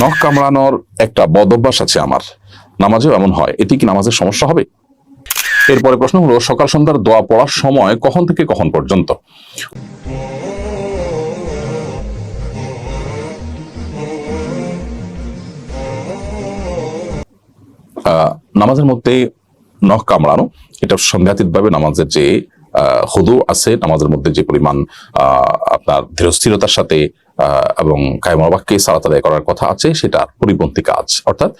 নখ কামড়ানোর একটা বদ অভ্যাস আছে আমার। নামাজেও এমন হয়। এটি কি নামাজের সমস্যা হবে? এরপরে প্রশ্ন হলো, সকাল সন্ধ্যার দোয়া পড়ার সময় কখন থেকে কখন পর্যন্ত? নামাজের মধ্যে নখ কামড়ানো, এটা সন্দেহাতীতভাবে নামাজের যে হুদু আছে, নামাজের মধ্যে যে পরিমাণ আপনার ধীরস্থিরতার সাথে এবং কায়মবাক্যে সালাত আদায় করার কথা আছে, সেটা পরিপন্থী কাজ। অর্থাৎ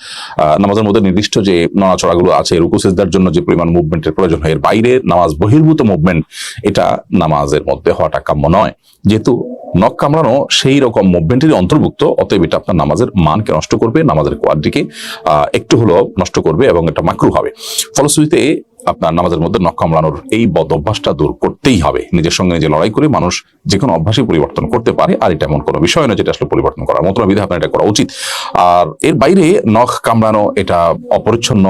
নামাজের মধ্যে নির্দিষ্ট যে নড়াচড়াগুলো আছে রুকুসেজদার জন্য যে পরিমাণ মুভমেন্টের প্রয়োজন হয়, এর বাইরে নামাজ বহির্ভূত মুভমেন্ট এটা নামাজের মধ্যে হওয়াটা কাম্য নয়। যেহেতু নখ কামড়ানো সেই রকম মুভমেন্টেরই অন্তর্ভুক্ত, অতএব এটা আপনার নামাজের মানকে নষ্ট করবে, নামাজের কোয়ালিটিকে একটু হলেও নষ্ট করবে এবং এটা মাকরু হবে। ফলশ্রুতিতে আপনার নামাজের মধ্যে নখ কামড়ানোর এই বদ অভ্যাসটা দূর করতেই হবে। নিজের সঙ্গে নিজে লড়াই করে মানুষ যে কোনো অভ্যাসই পরিবর্তন করতে পারে আর এটা এমন কোনো বিষয় নয় যেটা আসলে পরিবর্তন করার মতো না, বিধায় আপনার এটা করা উচিত। আর এর বাইরে নখ কামড়ানো এটা অপরিচ্ছন্ন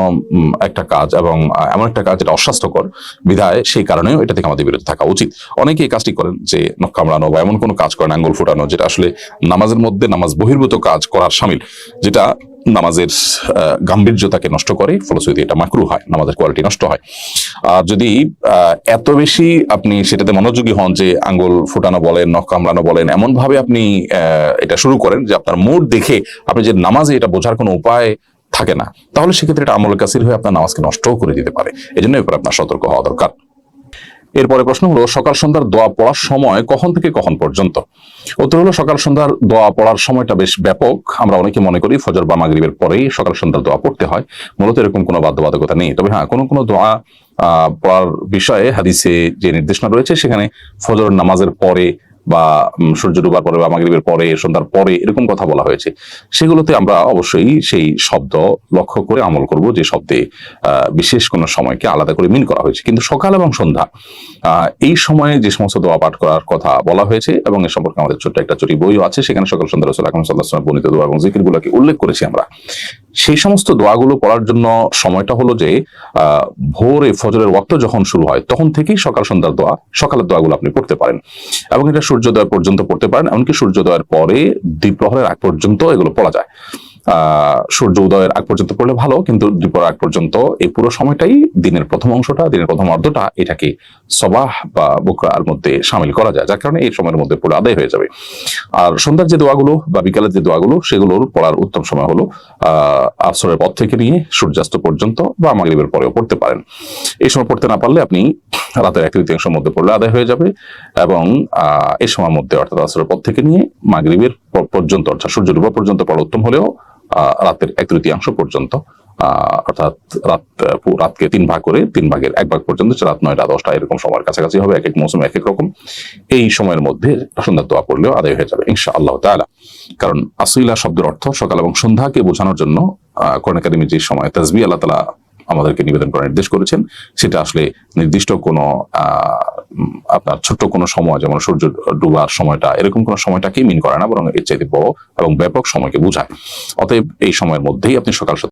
একটা কাজ এবং এমন একটা কাজ যেটা অস্বাস্থ্যকর। বিধায় সেই কারণেও এটা থেকে আমাদের বিরত থাকা উচিত। অনেকে এই কাজটি করেন যে নখ কামড়ানো বা এমন কোনো কাজ করেন আঙ্গুল ফুটানো যেটা আসলে নামাজের মধ্যে নামাজ বহির্ভূত কাজ করার সামিল যেটা নামাজের গাম্ভীর্যতাকে নষ্ট করে ফলশ্রুতি এটা মাকরু হয়, নামাজের কোয়ালিটি নষ্ট হয়। আর যদি এত বেশি আপনি সেটাতে মনোযোগী হন যে আঙ্গুল ফুটানো বলেন, নখ কামড়ানো বলেন এমন ভাবে আপনি এটা শুরু করেন যে আপনার মুড দেখে আপনি যে নামাজে এটা বোঝার কোনো উপায় থাকে না, তাহলে সেক্ষেত্রে এটা আমল কাসির হয়ে আপনার নামাজকে নষ্টও করে দিতে পারে। এই জন্য এরপর আপনার সতর্ক হওয়া দরকার। এরপরে প্রশ্ন হলো, সকাল সন্ধ্যার দোয়া পড়ার সময় কখন থেকে কখন পর্যন্ত? উত্তর হলো, সকাল সন্ধ্যার দোয়া পড়ার সময়টা বেশ ব্যাপক। আমরা অনেকে মনে করি ফজর বা মাগরিবের পরেই সকাল সন্ধ্যার দোয়া পড়তে হয়। মূলত এরকম কোনো বাধ্যবাধকতা নেই। তবে হ্যাঁ কোনো কোনো দোয়া পড়ার বিষয়ে হাদিসে যে নির্দেশনা রয়েছে, সেখানে ফজর নামাজের পরে বা সূর্য ডুবার পরে বা মাগরিবের পরে, সন্ধ্যার পরে এরকম কথা বলা হয়েছে। সেগুলোতে আমরা অবশ্যই সেই শব্দ লক্ষ্য করে আমল করব যে শব্দে বিশেষ কোনো সময়কে আলাদা করে মিন করা হয়েছে। কিন্তু সকাল এবং সন্ধ্যা এই সময়ে যে সমস্ত দোয়া পাঠ করার কথা বলা হয়েছে এবং এ সম্পর্কে আমাদের ছোট্ট একটা চটি বইও আছে, সেখানে সকাল সন্ধ্যা রসুল আকরম সাল্লাহ বর্ণিত দোয়া এবং জিকিরগুলোকে উল্লেখ করেছি আমরা। সেই সমস্ত দোয়াগুলো পড়ার জন্য সময়টা হলো যে ভোরে ফজরের ওয়াক্ত যখন শুরু হয়, তখন থেকেই সকাল সন্ধ্যার দোয়া, সকালের দোয়াগুলো আপনি পড়তে পারেন। এবং এটা সূর্যোদয় পর্যন্ত পড়তে পারেন, এমনকি সূর্যোদয়ের পরে দ্বীপ্রহরের আগ পর্যন্ত এগুলো পড়া যায়। সূর্য উদয়ের আগ পর্যন্ত পড়লে ভালো, কিন্তু দুপুর আগ পর্যন্ত এই পুরো সময়টাই দিনের প্রথম অংশটা, দিনের প্রথম অর্ধটা এটাকে সবাহ বা বুকরার মধ্যে সামিল করা যায়, যার কারণে এই সময়ের মধ্যে পুরো আদায় হয়ে যাবে। আর সন্ধ্যার যে দোয়াগুলো বা বিকালের যে দোয়াগুলো, সেগুলোর পড়ার উত্তম সময় হলো, আহ, আসরের পর থেকে নিয়ে সূর্যাস্ত পর্যন্ত বা মাগরিবের পরেও পড়তে পারেন। এই সময় পড়তে না পারলে আপনি রাতের এক তৃতীয়াংশের মধ্যে পড়লে আদায় হয়ে যাবে এবং, আহ, এই সময়ের মধ্যে অর্থাৎ আসরের পর থেকে নিয়ে মাগরিবের পর্যন্ত অর্থাৎ সূর্য ডুবা পর্যন্ত পড়া উত্তম হলেও রাতের এক তৃতীয়াংশ পর্যন্ত অর্থাৎ রাত রাতকে তিন ভাগ করে তিন ভাগের এক ভাগ পর্যন্ত রাত নয়টা দশটা এরকম সময়ের কাছাকাছি হবে, এক এক মৌসুমে এক এক রকম। এই সময়ের মধ্যে সন্ধ্যার দোয়া পড়লেও আদায় হয়ে যাবে ইনশা আল্লাহ তালা কারণ আসইলা শব্দের অর্থ সকাল এবং সন্ধ্যাকে বোঝানোর জন্য কোরআন একাডেমি যে সময়, তাজবি আল্লাহ তালা আমাদেরকে নিবেদন করার নির্দেশ করেছেন। সেটা আসলে নির্দিষ্ট কোনো আপনার ছোট্ট কোনো সময়, যেমন সূর্য ডুবার সময়টা, এরকম কোনো সময়টাকেই মিন করে না, বরং এর চাইতে বড় এবং ব্যাপক সময়কে বোঝায়। অতএব এই সময়ের মধ্যেই আপনি সকাল